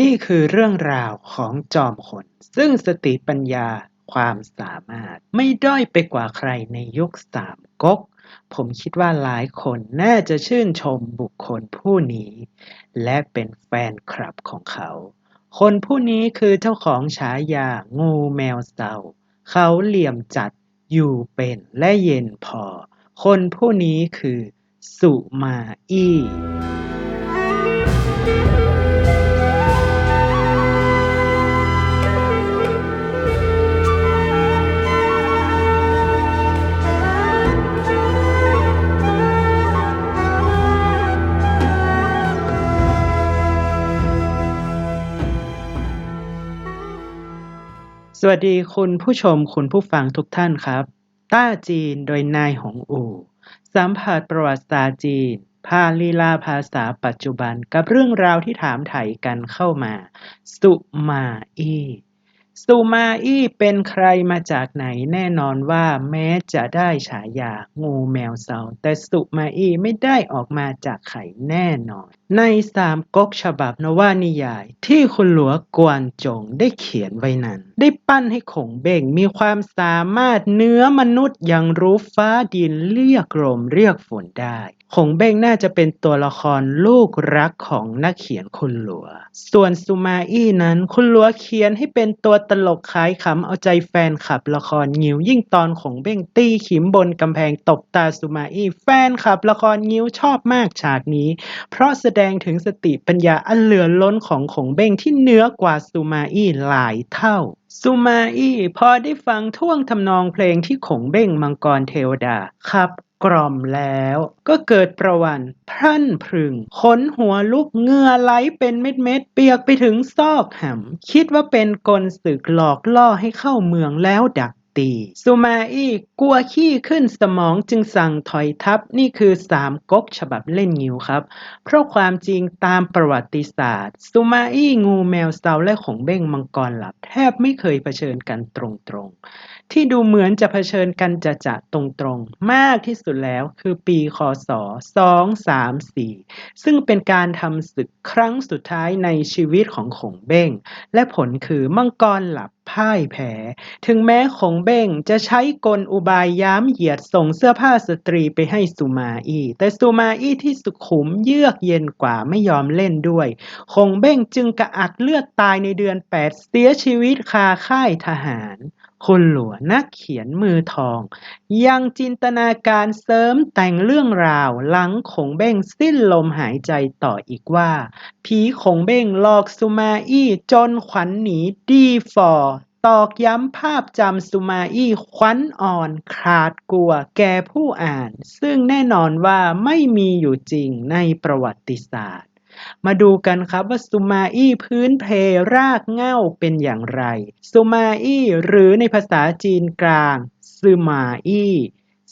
นี่คือเรื่องราวของจอมขนซึ่งสติปัญญาความสามารถไม่ด้อยไปกว่าใครในยุคสามก๊ก ผมคิดว่าหลายคนน่าจะชื่นชมบุคคลผู้นี้ และเป็นแฟนคลับของเขา คนผู้นี้คือเจ้าของฉายางูแมวเซาเขาเหลี่ยมจัดอยู่เป็นและเย็นพอ คนผู้นี้คือ สุมาอี้ วัสดีคุณผู้ชมคุณผู้ฟังทุกท่านครับ ต้าจีนโดยนายหงอู่ สัมผัสประวัติศาสตร์จีนพาลีลาภาษาปัจจุบันกับเรื่องราวที่ถามไถ่กันเข้ามา สุมาอี้ สุมาอี้เป็นใครมาจากไหนแน่นอนว่าแม้จะได้ฉายางูแมวเซาแต่สุมาอี้ไม่ได้ออกมาจากไข่แน่นอน ในสามก๊กฉบับนวนิยาย ที่คุณหลวงกวนจงได้เขียนไว้นั้น ได้ปั้นให้ขงเบ่งมีความสามารถเนื้อมนุษย์ยังรู้ฟ้าดินเรียกลมเรียกฝนได้ขงเบ้งน่าจะเป็นตัวละครลูกรักของนักเขียนคุณหลัว ส่วนสุมาอี้นั้นคุณหลัวเขียนให้เป็นตัวตลกขายขำเอาใจแฟนคลับละครงิ้วยิ่งตอนของเบ้งตีขิมบนกำแพงตบตาสุมาอี้แฟนคลับละครงิ้วชอบมากฉากนี้ เพราะแสดงถึงสติปัญญาอันเหลือล้นของของเบ้งที่เหนือกว่าสุมาอี้หลายเท่าสุมาอี้พอได้ฟังท่วงทำนองเพลงที่ขงเบ้งมังกรเทวดา ขับ กล่อมแล้วก็เกิดประวันพรั่นพรึง ขนหัวลุกเงื่อไหลเป็นเม็ดเม็ดๆเปียกไปถึงซอกหำคิดว่าเป็นกลศึกหลอกล่อให้เข้าเมืองแล้วดักตีสุมาอี้กลัวขี้ขึ้นสมองจึงสั่งถอยทัพนี่คือสามก๊กฉบับเล่นงิวครับ เพราะความจริงตามประวัติศาสตร์สุมาอี้งูแมวเซาและของเบ้งมังกรหลับ แทบไม่เคยเผชิญกันตรงๆ ที่ดูเหมือนจะเผชิญกันจะจะตรงๆ มากที่สุดแล้วคือปีคศ 234 ซึ่งเป็นการทำศึกครั้งสุดท้ายในชีวิตของขงเบ้ง และผลคือมังกรหลับพ่ายแพ้ ถึงแม้ขงเบ้งจะใช้กลอุบายย้ำเหยียดส่งเสื้อผ้าสตรีไปให้สุมาอี้ แต่สุมาอี้ที่สุขุมเยือกเย็นกว่าไม่ยอมเล่นด้วยคงเบ้งจึงกระอักเลือดตายในเดือน 8 เสียชีวิตคาค่ายทหาร คุณหลัวนักเขียนมือทอง ยังจินตนาการเสริมแต่งเรื่องราว หลังขงเบ้งสิ้นลมหายใจต่ออีกว่า ผีขงเบ้งหลอกสุมาอี้จนขวัญหนีดีฟอร์ตอกย้ำภาพจำสุมาอี้ขวัญอ่อนขาดกลัวแก่ผู้อ่าน ซึ่งแน่นอนว่าไม่มีอยู่จริงในประวัติศาสตร์ มาดูกันครับว่าสุมาอี้พื้นเพรากเหง้าเป็นอย่างไรสุมาอี้หรือในภาษาจีนกลางซือมาอี้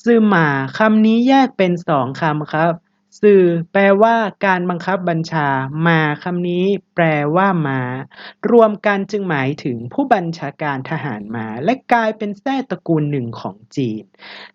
ซือมาคำนี้แยกเป็นสองคำครับ สื่อ แปลว่าการบังคับบัญชา มาคำนี้ แปลว่าม้ารวมกันจึงหมายถึงผู้บัญชาการทหารม้าและกลายเป็นแท้ตระกูลหนึ่งของจีน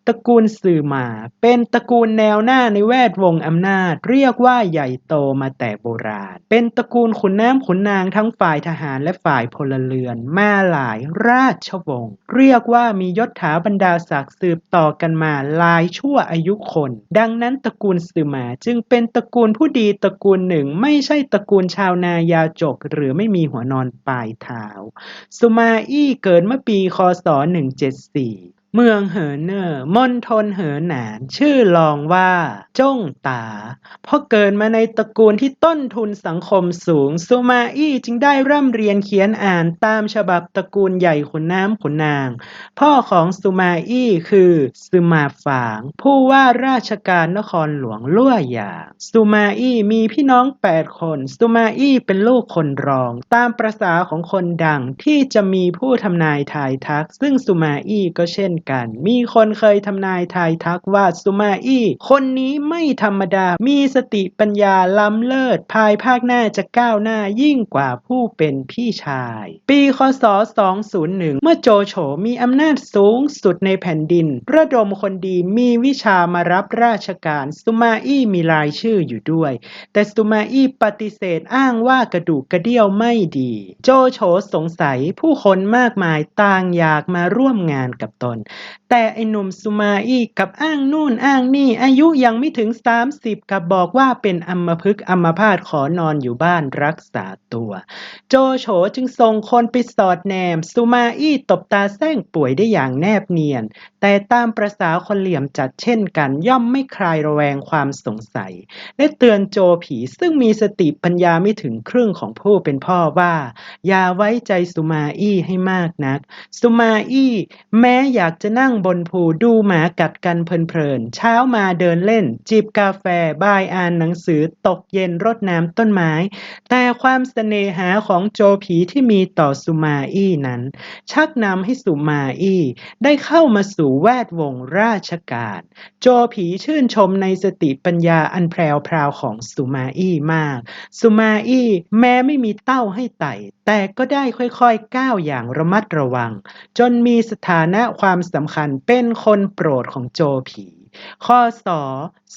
ตระกูลสื่อมา เป็นตระกูลแนวหน้าในแวดวงอำนาจ เรียกว่าใหญ่โตมาแต่โบราณ เป็นตระกูลขุนน้ำขุนนางทั้งฝ่ายทหารและฝ่ายพลเรือน มาหลายราชวงศ์เรียกว่ามียศถาบรรดาศักดิ์สืบต่อกันมาหลายชั่วอายุคน ดังนั้นตระกูลสื่อมาจึงเป็นตระกูลผู้ดีตระกูลหนึ่ง ไม่ใช่ตระกูลชาวนายาจก หรือไม่มีหัวนอนปลายเท้า สุมาอี้เกิดเมื่อปี คศ 174 เมืองเหอเน่อ มณฑลเหอหนาน ชื่อลองว่า จ้งตา เพราะเกิดมาในตระกูลที่ต้นทุนสังคมสูงสุมาอี้จึงได้ร่ำเรียนเขียนอ่านตามฉบับตระกูลใหญ่ขุนน้ำขุนนาง พ่อของสุมาอี้คือสุมาฝาง ผู้ว่าราชการนครหลวงลั่วหยางสุมาอี้มีพี่น้องแปดคนสุมาอี้เป็นลูกคนรอง ตามประษาของคนดังที่จะมีผู้ทำนายทายทัก ซึ่งสุมาอี้ก็เช่นกัน มีคนเคยทำนายทายทักว่าซูมาอี้คนนี้ไม่ธรรมดา มีสติปัญญาล้ำเลิศ ภายภาคหน้าจะก้าวหน้ายิ่งกว่าผู้เป็นพี่ชาย ปีคศ 201 เมื่อโจโฉมีอำนาจสูงสุดในแผ่นดิน ระดมคนดีมีวิชามารับราชการซูมาอี้มีรายชื่ออยู่ด้วย แต่ซูมาอี้ปฏิเสธอ้างว่ากระดูกกระเดี่ยวไม่ดี โจโฉสงสัยผู้คนมากมายต่างอยากมาร่วมงานกับตนแต่ไอ้หนุ่มสุมาอี้กับอ้างนู่นอ้างนี่ อายุยังไม่ถึง 30 กับบอกว่าเป็นอัมพฤกษ์อัมพาตขอนอนอยู่บ้านรักษาตัว โจโฉจึงส่งคนไปสอดแนม สุมาอี้ตบตาแซงป่วยได้อย่างแนบเนียนแต่ตามประษาคนเหลี่ยมจัดเช่นกัน ย่อมไม่คลายระแวงความสงสัย ได้เตือนโจผีซึ่งมีสติปัญญาไม่ถึงครึ่งของผู้เป็นพ่อว่า อย่าไว้ใจสุมาอี้ให้มากนัก สุมาอี้แม้อยากจะนั่งบนภูดูหมากัดกันเพลินๆเช้ามาเดินเล่น จิบกาแฟบ่ายอ่านหนังสือตกเย็นรดน้ำต้นไม้ แต่ความเสน่หาของโจผีที่มีต่อสุมาอี้นั้น ชักนำให้สุมาอี้ได้เข้ามาสู่แวดวงราชการ โจผีชื่นชมในสติปัญญาอันแพรวพราวของสุมาอี้มาก สุมาอี้แม้ไม่มีเต้าให้ไต่ แต่ก็ได้ค่อยๆก้าวอย่างระมัดระวัง จนมีสถานะความสำคัญเป็นคนโปรดของโจผี ข้อสอ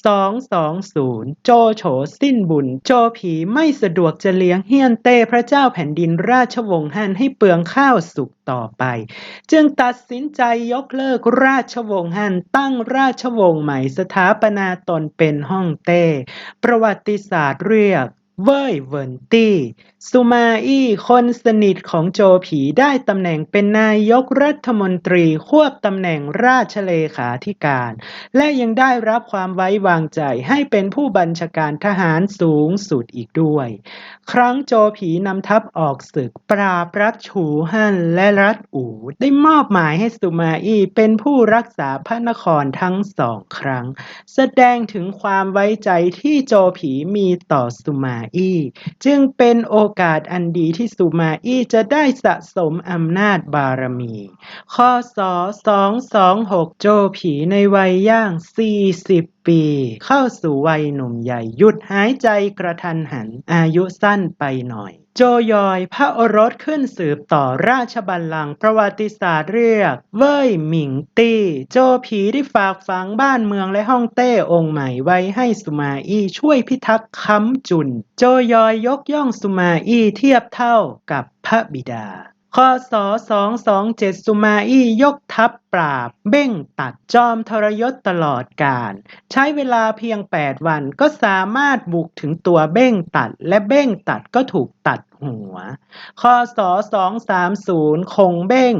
220โจโฉสิ้นบุญ โจผีไม่สะดวกจะเลี้ยงเฮียนเต้พระเจ้าแผ่นดินราชวงศ์ฮั่นให้เปลืองข้าวสุกต่อไป จึงตัดสินใจยกเลิกราชวงศ์ฮั่นตั้งราชวงศ์ใหม่สถาปนาตนเป็นฮ่องเต้ ประวัติศาสตร์เรียก เว่ย เหวินตี้ซูมาอี้ คนสนิทของโจผีได้ตำแหน่งเป็นนายกรัฐมนตรี ควบตำแหน่งราชเลขาธิการ และยังได้รับความไว้วางใจให้เป็นผู้บัญชาการทหารสูงสุดอีกด้วย ครั้งโจผีนำทัพออกศึกปราบรัฐฉูฮั่นและรัฐอู่ได้มอบหมายให้สุมาอี้เป็นผู้รักษาพระนครทั้งสองครั้ง แสดงถึงความไว้ใจที่โจผีมีต่อสุมาอี้จึงเป็นโอกาสอันดีที่สุมาอี้จะได้สะสมอำนาจบารมี ข้อสอ226 โจผีในวัยย่าง 40 ปี เข้าสู่วัยหนุ่มใหญ่หยุดหายใจกระทันหันอายุสั้นไปหน่อย โจยอยพระโอรสขึ้นสืบต่อราชบัลลังก์ประวัติศาสตร์เรียก เว่ยหมิงตี้ โจผีที่ฝากฝังบ้านเมืองและฮ่องเต้องค์ใหม่ไว้ให้สุมาอี้ช่วยพิทักษ์ค้ำจุน โจยอยยกย่องสุมาอี้เทียบเท่ากับพระบิดา ข้อสอ227 สุมาอี้ยกทัพปราบ เบ้งตัดจอมทรยศตลอดกาลใช้เวลาเพียง 8 วันก็สามารถบุกถึงตัวเบ้งตัด และเบ้งตัดก็ถูกตัด หัว ข้อสอ230 คงเบ้ง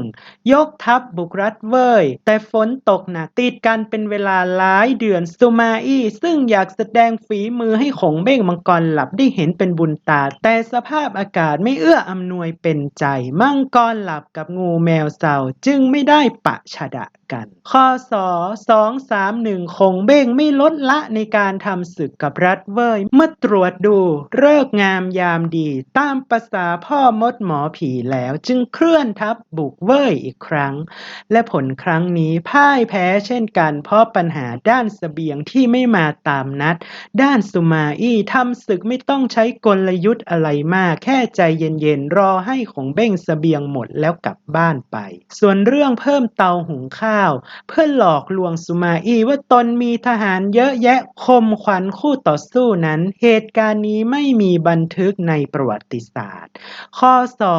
ยกทัพบุกรัฐเว่ย แต่ฝนตกหนักติดกันเป็นเวลาหลายเดือนสุมาอี้ซึ่งอยากแสดงฝีมือให้คงเบ้งมังกรหลับได้เห็นเป็นบุญตา แต่สภาพอากาศไม่เอื้ออำนวยเป็นใจ มังกรหลับกับงูแมวเสาจึงไม่ได้ปะชะดะกัน ข้อสอ231 คงเบ้งไม่ลดละในการทำศึกกับรัฐเว่ย เมื่อตรวจดูเลิกงามยามดีตามประษาพ่อมดหมอผีแล้วจึงเคลื่อนทัพบุกเว่ยอีกครั้ง และผลครั้งนี้พ่ายแพ้เช่นกันเพราะปัญหาด้านเสบียงที่ไม่มาตามนัด ด้านสุมาอี้ทำศึกไม่ต้องใช้กลยุทธ์อะไรมาก แค่ใจเย็นๆ รอให้ของเบ้งเสบียงหมดแล้วกลับบ้านไป ส่วนเรื่องเพิ่มเตาหุงข้าว เพื่อหลอกลวงสุมาอี้ว่าตนมีทหารเยอะแยะคมขวัญคู่ต่อสู้นั้น เหตุการณ์นี้ไม่มีบันทึกในประวัติศาสตร์ข้อสอ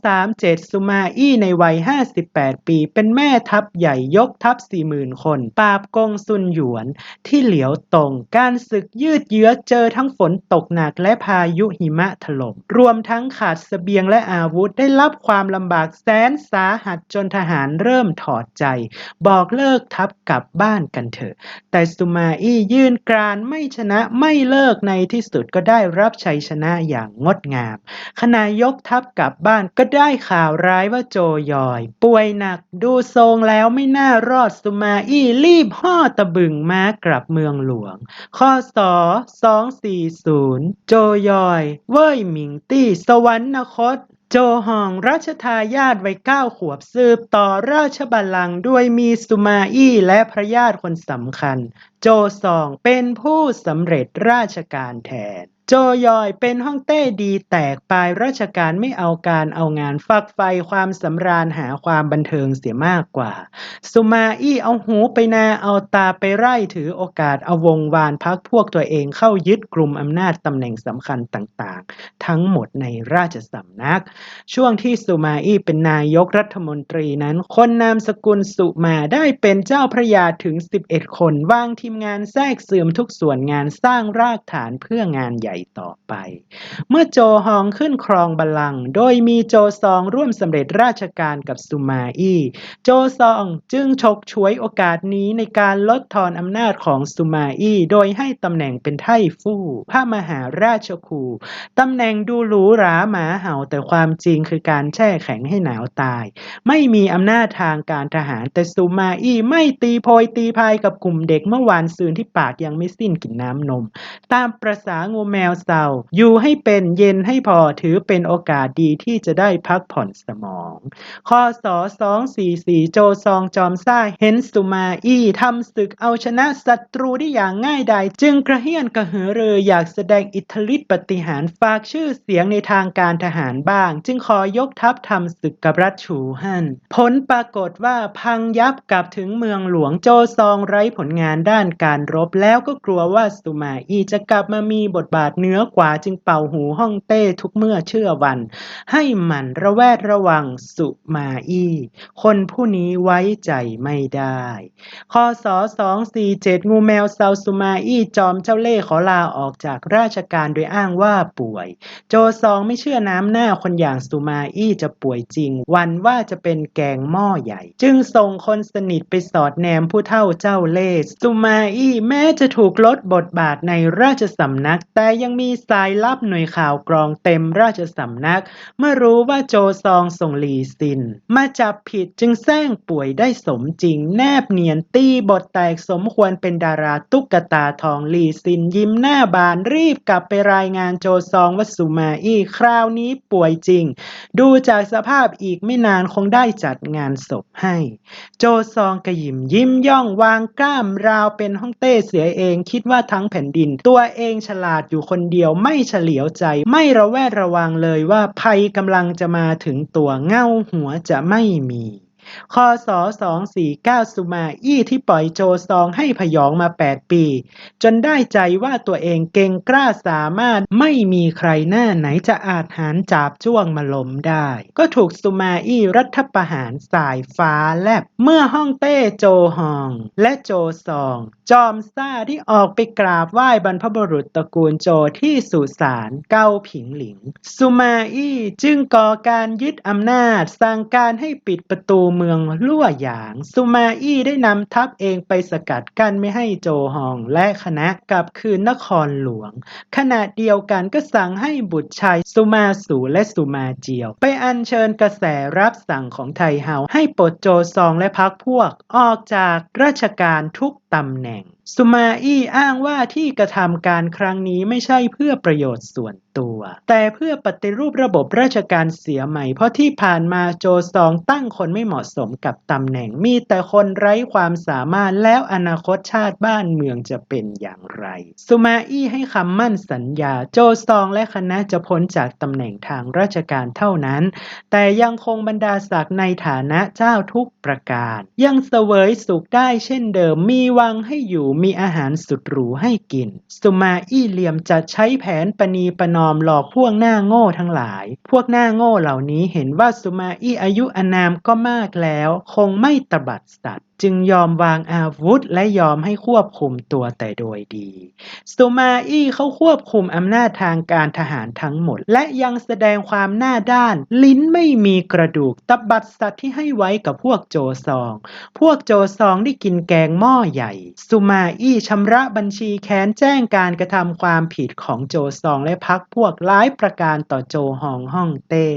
237 สุมาอี้ในวัย 58 ปี เป็นแม่ทัพใหญ่ยกทัพ 40,000 คน ปราบกงซุนหยวน ที่เหลียวตรง การศึกยืดเยื้อเจอทั้งฝนตกหนักและพายุหิมะถล่ม รวมทั้งขาดเสบียงและอาวุธ ได้รับความลำบากแสนสาหัสจนทหารเริ่มถอดใจ บอกเลิกทัพกลับบ้านกันเถอะ แต่สุมาอี้ยืนกรานไม่ชนะไม่เลิกในที่สุดก็ได้รับชัยชนะอย่างงดงามขณะยกทัพกลับบ้านก็ได้ข่าวร้ายว่าโจยอย ป่วยหนักดูทรงแล้วไม่น่ารอดสุมาอี้รีบห่อตะบึงม้ากลับเมืองหลวง ข้อสอ240 โจยอย เว่ยหมิงตี้ สวรรคตโจฮองรัชทายาทวัยเก้าขวบสืบต่อราชบัลลังก์ด้วยมีสุมาอี้และพระญาติคนสำคัญ โจซองเป็นผู้สำเร็จราชการแทน โจยอยเป็นฮ่องเต้ดีแตกปลายราชการไม่เอาการเอางานฟักไฟความสำราญหาความบันเทิงเสียมากกว่า สุมาอี้เอาหูไปนาเอาตาไปไร่ถือโอกาสเอาวงวานพักพวกตัวเองเข้ายึดกลุ่มอำนาจตำแหน่งสำคัญต่างๆ ทั้งหมดในราชสำนัก ช่วงที่สุมาอี้เป็นนายกรัฐมนตรีนั้น คนนามสกุลสุมาได้เป็นเจ้าพระยาถึง 11 คนวางทีมงานแทรกซึมทุกส่วนงานสร้างรากฐานเพื่องานใหญ่ต่อไป เมื่อโจฮองขึ้นครองบัลลังก์โดยมีโจซองร่วมสำเร็จราชการกับสุมาอี้โจซองจึงฉกฉวยโอกาสนี้ในการลดทอนอำนาจของสุมาอี้โดยให้ตำแหน่งเป็นไท่ฟู่พระมหาราชครูตำแหน่งดูหรูหราหมาเห่าแต่ความจริงคือการแช่แข็งให้หนาวตาย ไม่มีอำนาจทางการทหารแต่ซูมาอี้ไม่ตีโพยตีพายกับกลุ่มเด็กเมื่อวานซืนที่ปากยังไม่สิ้นกินน้ำนม ตามประษางูแมวเศร้า อยู่ให้เป็นเย็นให้พอถือเป็นโอกาสดีที่จะได้พักผ่อนสมองคศ244โจซองจอมซ่าเห็นสุมาอี้ทำศึกเอาชนะศัตรูได้อย่างง่ายดายจึงกระเฮียนกระหือรืออยากแสดงอิทธิฤทธิปฏิหารฝากชื่อเสียงในทางการทหารบ้าง จึงขอยกทัพทำศึกกับรัฐฉูฮั่นผลปรากฏว่าพังยับกลับถึงเมืองหลวงโจซองไร้ผลงานด้านการรบแล้วก็กลัวว่าสุมาอี้จะกลับมามีบทบาทเหนือกว่าจึงเป่าหูฮ่องเต้ทุกเมื่อเชื่อวัน ให้หมันระแวดระวังสุมาอี้ คนผู้นี้ไว้ใจไม่ได้คศ247 งูแมวซาวสุมาอี้จอมเจ้าเล่ห์ขอลาออกจากราชการโดยอ้างว่าป่วย โจซองไม่เชื่อน้ำหน้าคนอย่างสุมาอี้จะป่วยจริง วันว่าจะเป็นแกงหม้อใหญ่ จึงส่งคนสนิทไปสอดแนมผู้เฒ่าเจ้าเล่ห์สุมาอี้แม้จะถูกลดบทบาทในราชสำนักแต่ยังมีสายลับหน่วยข่าวกรองเต็มราชสำนัก เมื่อรู้ว่าโจซองส่งหลีซิน มาจับผิดจึงแซงป่วยได้สมจริง แนบเนียนตีบทแตกสมควรเป็นดาราตุ๊กตาทองหลีซิน ยิ้มหน้าบานรีบกลับไปรายงานโจซองว่าสุมาอี้คราวนี้ป่วยจริง ดูจากสภาพอีกไม่นานคงได้จัดงานศพให้ โจซองกระยิมยิ้มย่องวางกล้ามราวเป็นฮ่องเต้เสียเองคิดว่าทั้งแผ่นดิน ตัวเองฉลาดอยู่คนเดียวไม่เฉลียวใจ ไม่ระแวดระวังเลยว่าภัยกำลังจะมาถึงตัวเง่าหัวจะไม่มี คศ 249 สุมาอี้ที่ปล่อยโจซองให้พยองมา 8 ปี จนได้ใจว่าตัวเองเก่งกล้าสามารถไม่มีใครหน้าไหนจะอาจหารจับจ้วงมาล้มได้ ก็ถูกสุมาอี้รัฐประหารสายฟ้าแลบ เมื่อฮ่องเต้โจฮอง และโจซอง จอมซ่าที่ออกไปกราบไหว้บรรพบุรุษตระกูลโจที่สุสานเก้าผิงหลิง สุมาอี้จึงก่อการยึดอำนาจสั่งการให้ปิดประตูเมืองลั่วหยางสุมาอี้ได้นำทัพเองไปสกัดกั้นไม่ให้โจฮองและคณะกลับคืนนครหลวง ขณะเดียวกันก็สั่งให้บุตรชายสุมาสูและสุมาเจียว ไปอัญเชิญกระแสรับสั่งของไทเฮาให้ปลดโจซองและพักพวกออกจากราชการทุกตำแหน่งสุมาอี้อ้างว่าที่กระทำการครั้งนี้ไม่ใช่เพื่อประโยชน์ส่วนตัว แต่เพื่อปฏิรูประบบราชการเสียใหม่ เพราะที่ผ่านมาโจซองตั้งคนไม่เหมาะสมกับตำแหน่ง มีแต่คนไร้ความสามารถแล้วอนาคตชาติบ้านเมืองจะเป็นอย่างไรสุมาอี้ให้คำมั่นสัญญาโจซองและคณะจะพ้นจากตำแหน่งทางราชการเท่านั้น แต่ยังคงบรรดาศักดิ์ในฐานะเจ้าทุกประการ ยังเสวยสุขได้เช่นเดิมมีวังให้อยู่มีอาหารสุดหรูให้กิน สุมาอี้เหลี่ยมจะใช้แผนปณีประนอมหลอกพวกหน้าโง่ทั้งหลาย พวกหน้าโง่เหล่านี้เห็นว่าสุมาอี้อายุอานามก็มากแล้ว คงไม่ตบัดสัตว จึงยอมวางอาวุธและยอมให้ควบคุมตัวแต่โดยดี สุมาอี้เขาควบคุมอำนาจทางการทหารทั้งหมด และยังแสดงความหน้าด้าน ลิ้นไม่มีกระดูกตบัดสัตว์ที่ให้ไว้กับพวกโจซอง พวกโจซองได้กินแกงหม้อใหญ่ สุมาอี้ชำระบัญชีแค้นแจ้งการกระทำความผิดของโจซองและพักพวกร้ายประการต่อโจฮองฮ่องเต้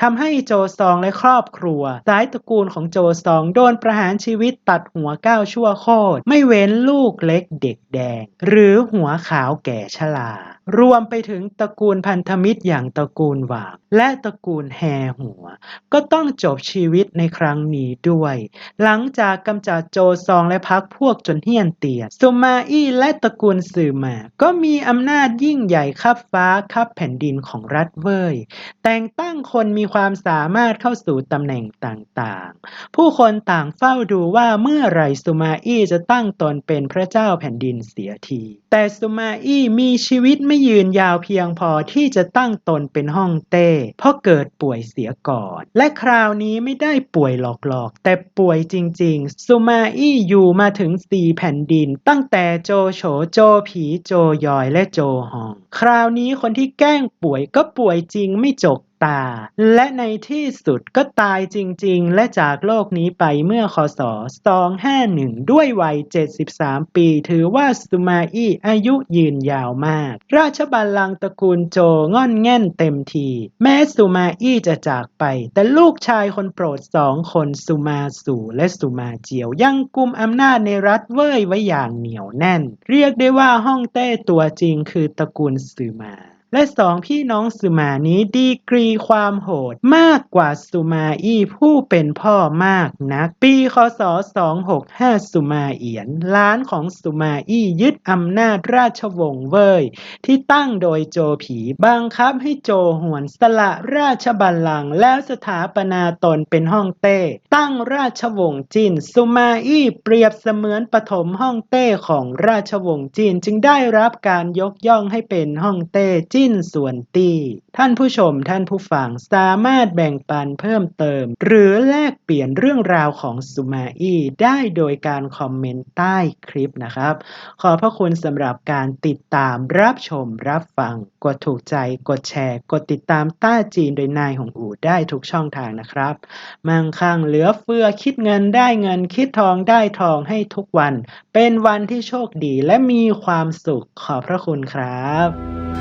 ทำให้โจซองและครอบครัว สายตระกูลของโจซองโดนประหารชีวิตวิตตัดหัวก้าวชั่วโคตร ไม่เว้นลูกเล็กเด็กแดง หรือหัวขาวแก่ชรารวมไปถึงตระกูลพันธมิตรอย่างตระกูลหวางและตระกูลแฮหัว ก็ต้องจบชีวิตในครั้งนี้ด้วย หลังจากกำจัดโจซองและพักพวกจนเฮี้ยนเตียสุมาอี้และตระกูลสื่อมา ก็มีอำนาจยิ่งใหญ่คับฟ้าคับแผ่นดินของรัฐเว่ยแต่งตั้งคนมีความสามารถเข้าสู่ตำแหน่งต่างๆ ผู้คนต่างเฝ้าดูว่าเมื่อไรสุมาอี้จะตั้งตนเป็นพระเจ้าแผ่นดินเสียที แต่สุมาอี้มีชีวิตไม่ยืนยาวเพียงพอที่จะตั้งตนเป็นฮ่องเต้ เพราะเกิดป่วยเสียก่อน และคราวนี้ไม่ได้ป่วยหลอกๆ แต่ป่วยจริงๆ สุมาอี้อยู่มาถึงสี่แผ่นดิน ตั้งแต่โจโฉโจผีโจยอยและโจฮอง คราวนี้คนที่แกล้งป่วยก็ป่วยจริงไม่จก ตา และในที่สุดก็ตายจริง ๆ และจากโลกนี้ไปเมื่อคศ 251 ด้วยวัย 73 ปี ถือว่าสุมาอี้อายุยืนยาวมาก ราชบัลลังก์ตระกูลโจง่อนแง่นเต็มที แม้สุมาอี้จะจากไป แต่ลูกชายคนโปรดสองคนสุมาสู่และสุมาเจียวยังกุมอำนาจในรัฐเว่ยไว้อย่างเหนียวแน่น เรียกได้ว่าฮ่องเต้ตัวจริงคือตระกูลสือมา และสองพี่น้องสุมานี้ดีกรีความโหดมากกว่าสุมาอี้ผู้เป็นพ่อมากนัก ปีคศ 265 สุมาเอียน ล้านของสุมาอี้ยึดอำนาจราชวงศ์เว่ยที่ตั้งโดยโจผีบังคับให้โจหวนสละราชบัลลังก์แล้วสถาปนาตนเป็นฮ่องเต้ ตั้งราชวงศ์จินสุมาอี้เปรียบเสมือนปฐมฮ่องเต้ของราชวงศ์จีนจึงได้รับการยกย่องให้เป็นฮ่องเต้จิ้นส่วนตี้ ท่านผู้ชมท่านผู้ฟังสามารถแบ่งปันเพิ่มเติม หรือแลกเปลี่ยนเรื่องราวของสุมาอี้ได้โดยการคอมเมนต์ใต้คลิปนะครับ ขอพระคุณสำหรับการติดตามรับชมรับฟัง กดถูกใจกดแชร์ กดติดตามต้าจีนโดยนายของอู่ได้ทุกช่องทางนะครับ มั่งคั่งเหลือเฟือคิดเงินได้เงินคิดทองได้ทองให้ทุกวัน เป็นวันที่โชคดีและมีความสุขขอบพระคุณครับ